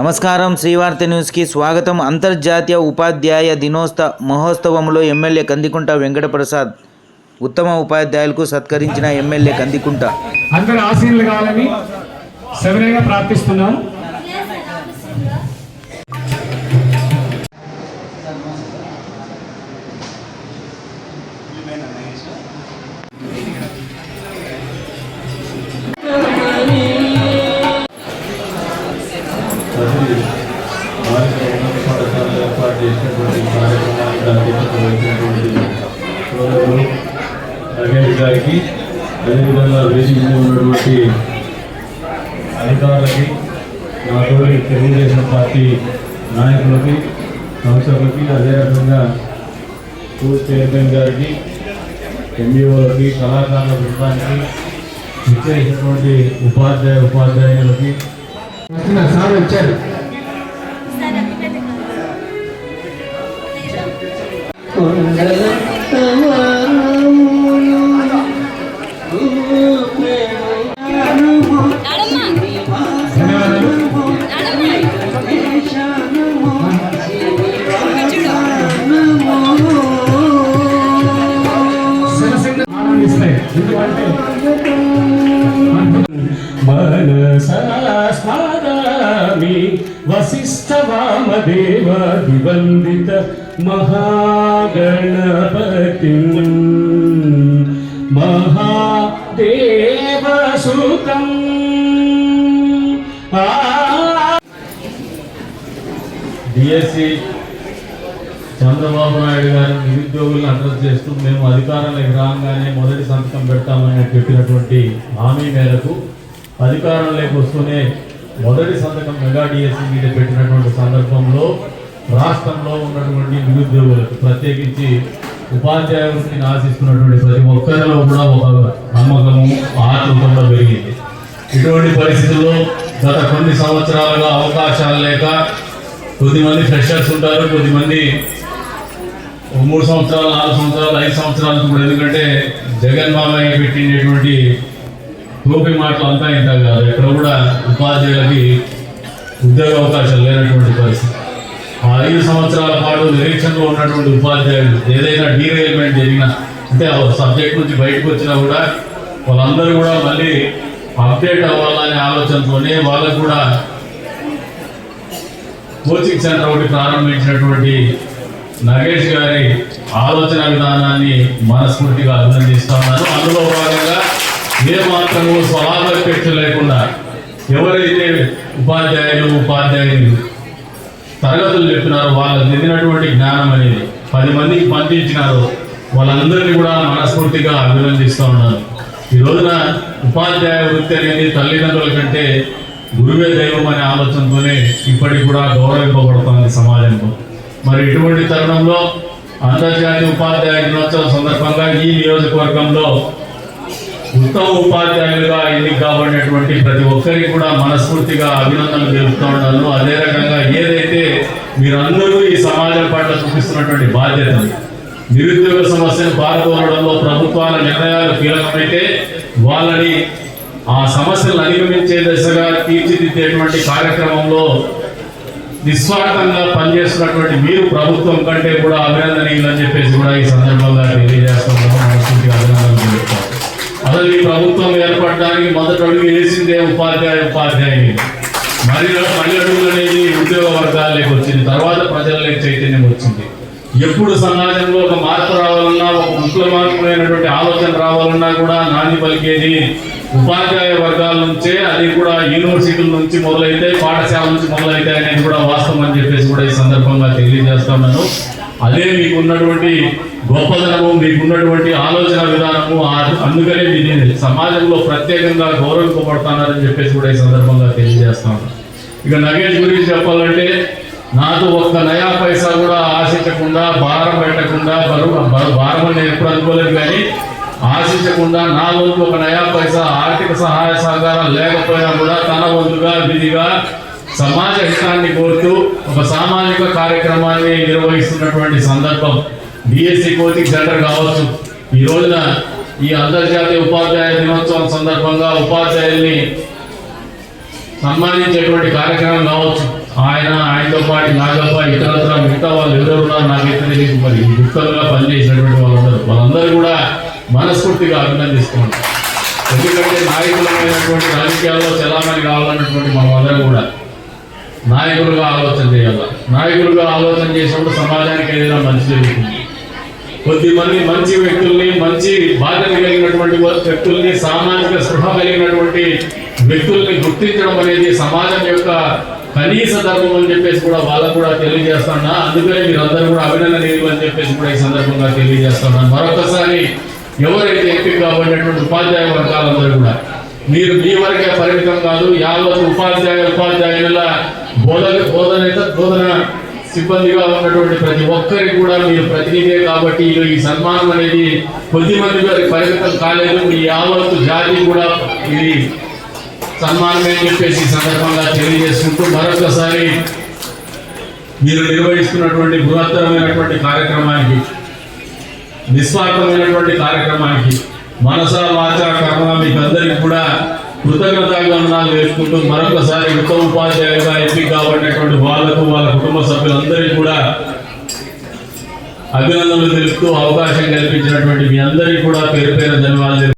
నమస్కారం. శ్రీవార్త న్యూస్కి స్వాగతం. అంతర్జాతీయ ఉపాధ్యాయ దినోత్సవ మహోత్సవంలో ఎమ్మెల్యే కందికుంట వెంకటప్రసాద్ ఉత్తమ ఉపాధ్యాయులకు సత్కరించిన ఎమ్మెల్యే కందికుంట. అందరూ ఆశీర్లు కావాలని ప్రార్థిస్తున్నాను ప్రార్థిస్తున్నాం అది ఉన్నత పాఠశాలలో ఏర్పాటు చేసినటువంటి కార్యక్రమానికి అధ్యక్షత వహించినటువంటి సోదరులు నగేష్ గారికి అదేవిధంగా వేదిక ఉన్నటువంటి అధికారులకి నాతోటి తెలుగుదేశం పార్టీ నాయకులకి సంస్థలకి అదే స్కూల్ చైర్మన్ గారికి ఎంఈఓలకి కళాకారుల బృందానికి విచ్చేసినటువంటి ఉపాధ్యాయ ఉపాధ్యాయులకి సార్ వచ్చారు. ఎందుకంటే స్మరామి వసిష్ఠవామదేవ దివందిత మహాగణపతి. మహాదేవసుతం. డిఎస్సి చంద్రబాబు నాయుడు గారు నిరుద్యోగులను అడ్రస్ చేస్తూ మేము అధికారంలోకి రాగానే మొదటి సంతకం పెడతామని చెప్పినటువంటి హామీ మేరకు అధికారంలోకి వస్తూనే మొదటి సంతకం మెగా డిఎస్సి మీద పెట్టినటువంటి సందర్భంలో రాష్ట్రంలో ఉన్నటువంటి నిరుద్యోగులకు ప్రత్యేకించి ఉపాధ్యాయ వృత్తిని ఆశిస్తున్నటువంటి ప్రతి ఒక్కరిలో కూడా ఒక నమ్మకము ఆత్మ పెరిగింది. ఇటువంటి పరిస్థితుల్లో గత కొన్ని సంవత్సరాలుగా అవకాశాలు లేక కొద్దిమంది ఫ్రెషర్స్ ఉంటారు కొద్దిమంది మూడు సంవత్సరాలు నాలుగు సంవత్సరాలు ఐదు సంవత్సరాలు కూడా ఎందుకంటే జగన్ మామయ్య పెట్టినటువంటి టోపీ మాటలు అంతా ఇంత కాదు ఇక్కడ కూడా ఉపాధ్యాయులకి ఉద్యోగ అవకాశాలు లేనటువంటి పరిస్థితి. ఐదు సంవత్సరాల పాటు నిరీక్షణలో ఉన్నటువంటి ఉపాధ్యాయులు ఏదైనా డీరైల్మెంట్ జరిగినా అంటే ఆ సబ్జెక్ట్ నుంచి బయటకు వచ్చినా కూడా వాళ్ళందరూ కూడా మళ్ళీ అప్డేట్ అవ్వాలనే ఆలోచనతోనే వాళ్ళకు కూడా కోచింగ్ సెంటర్ ఒకటి ప్రారంభించినటువంటి నగేష్ గారి ఆలోచన విధానాన్ని మనస్ఫూర్తిగా అభినందిస్తున్నాను అందులో భాగంగా ఏ మాత్రము స్వలాభాపేక్ష లేకుండా ఎవరైతే ఉపాధ్యాయులు ఉపాధ్యాయులు తరగతులు చెప్పినారో వాళ్ళకి చెందినటువంటి జ్ఞానం అనేది పది మందికి పంపించినారో వాళ్ళందరినీ కూడా మనస్ఫూర్తిగా అభినందిస్తూ ఉన్నారు ఈ రోజున ఉపాధ్యాయ వృత్తి అనేది తల్లిదండ్రుల కంటే గురువే దైవం అనే ఆలోచనతోనే ఇప్పటికి కూడా గౌరవింపబడుతుంది సమాజంలో. మరి ఇటువంటి తరుణంలో అంతర్జాతీయ ఉపాధ్యాయ దినోత్సవం సందర్భంగా ఈ నియోజకవర్గంలో ఉత్తమ ఉపాధ్యాయులుగా ఎన్నిక కాబడినటువంటి ప్రతి ఒక్కరికి కూడా మనస్ఫూర్తిగా అభినందనలు తెలుపుతూ ఉన్నాను. అదే రకంగా ఏదైతే మీరందరూ ఈ సమాజం పట్ల చూపిస్తున్నటువంటి బాధ్యత నిరుద్యోగ సమస్యను పాల్గొనడంలో ప్రభుత్వాల నిర్ణయాలు కీలకమైతే వాళ్ళని ఆ సమస్యలను అధిగమించే దశగా తీర్చిదిద్దేటువంటి కార్యక్రమంలో నిస్వార్థంగా పనిచేస్తున్నటువంటి మీరు ప్రభుత్వం కంటే కూడా అభినందనీయులు అని చెప్పేసి కూడా ఈ సందర్భంగా తెలియజేస్తున్నాం అసలు ఈ ప్రభుత్వం ఏర్పడడానికి మొదటి అడుగు వేసిందే ఉపాధ్యాయ ఉపాధ్యాయుని. మరి పల్లె అడుగులు అనేది ఉద్యోగ వర్గాల్లోకి వచ్చింది. తర్వాత ప్రజల్లోకి చైతన్యం వచ్చింది. ఎప్పుడు సమాజంలో ఒక మార్పు రావాలన్నా ఒక విప్లవాత్మకమైనటువంటి ఆలోచన రావాలన్నా కూడా నాంది పలికేది ఉపాధ్యాయ వర్గాల నుంచే అది కూడా యూనివర్సిటీల నుంచి మొదలైతే పాఠశాల నుంచి మొదలైతే అనేది కూడా వాస్తవం అని చెప్పేసి కూడా ఈ సందర్భంగా తెలియజేస్తున్నాను అదే మీకు ఉన్నటువంటి గొప్పదనము మీకు ఉన్నటువంటి ఆలోచన విధానము అందుకనే దీన్ని సమాజంలో ప్రత్యేకంగా గౌరవింపబడుతున్నారని చెప్పేసి కూడా ఈ సందర్భంగా తెలియజేస్తాను ఇక నగేష్ గురించి చెప్పాలంటే నాకు ఒక్క నయా పైసా కూడా ఆశించకుండా భారం పెట్టకుండా బరువు భారం అని ఎప్పుడు అనుకోలేదు కానీ ఆశించకుండా నా వంతు ఒక నయా పైసా ఆర్థిక సహాయ సహకారం లేకపోయినా కూడా తన వంతుగా విధిగా సమాజ హితాన్ని కోరుతూ ఒక సామాజిక కార్యక్రమాన్ని నిర్వహిస్తున్నటువంటి సందర్భం బిఎస్సి కోచింగ్ సెంటర్ కావచ్చు. ఈ రోజున ఈ అంతర్జాతీయ ఉపాధ్యాయ దినోత్సవం సందర్భంగా ఉపాధ్యాయుల్ని సన్మానించేటువంటి కార్యక్రమం కావచ్చు. ఆయన ఆయనతో పాటు నాగప్ప ఇతరత్ర మిగతా వాళ్ళు ఎవరెవరున్నారు నాకైతే తెలియదు. మరి గుప్తంగా పనిచేసినటువంటి వాళ్ళందరూ వాళ్ళందరూ కూడా మనస్ఫూర్తిగా అభినందిస్తున్నాం. ఎందుకంటే నాయకులమైనటువంటి రాజకీయాల్లో చలామణి కావాలన్నటువంటి మనమందరం కూడా నాయకులుగా ఆలోచన చేయాలి? నాయకులుగా ఆలోచన చేసినప్పుడు సమాజానికి ఏదైనా మంచి జరుగుతుంది. కొద్దిమంది మంచి వ్యక్తుల్ని మంచి బాధ్యత కలిగినటువంటి వ్యక్తుల్ని సామాజిక స్పృహ కలిగినటువంటి వ్యక్తుల్ని గుర్తించడం అనేది సమాజం యొక్క కనీస ధర్మం అని చెప్పేసి కూడా వాళ్ళకు కూడా తెలియజేస్తున్నా అందుకనే మీరందరూ కూడా అభినందనీయులు అని చెప్పేసి కూడా ఈ సందర్భంగా తెలియజేస్తున్నాను మరొకసారి ఎవరైతే ఎంపిక కాబడినటువంటి ఉపాధ్యాయ వర్గాలందరూ కూడా మీరు మీ వరకే పరిమితం కాదు యావత్ ఉపాధ్యాయ ఉపాధ్యాయుల బోధన బోధన బోధన సిబ్బందిగా ఉన్నటువంటి ప్రతి ఒక్కరికి కూడా మీరు ప్రతినిధే కాబట్టి ఈ- సన్మానం అనేది కొద్ది మంది వారికి పరిమితం కాలేదు. మీ యావత్తు జాతి కూడా ఇది సన్మానమే అని చెప్పేసి సందర్భంగా తెలియజేసుకుంటూ మరొకసారి మీరు నిర్వహిస్తున్నటువంటి బృహత్తరమైనటువంటి కార్యక్రమానికి నిస్వార్థమైనటువంటి కార్యక్రమానికి మనస వాచ కర్మ మీకు అందరికీ కూడా కృతజ్ఞతాభివందనాలు చేసుకుంటూ మరొకసారి ఉత్తమ ఉపాధ్యాయులుగా ఎంపిక కాబడినటువంటి వాళ్ళకు వాళ్ళ కుటుంబ సభ్యులందరికీ కూడా అభినందనలు తెలుపుతూ అవకాశం కల్పించినటువంటి మీ అందరికీ కూడా పేరు పేరు ధన్యవాదాలు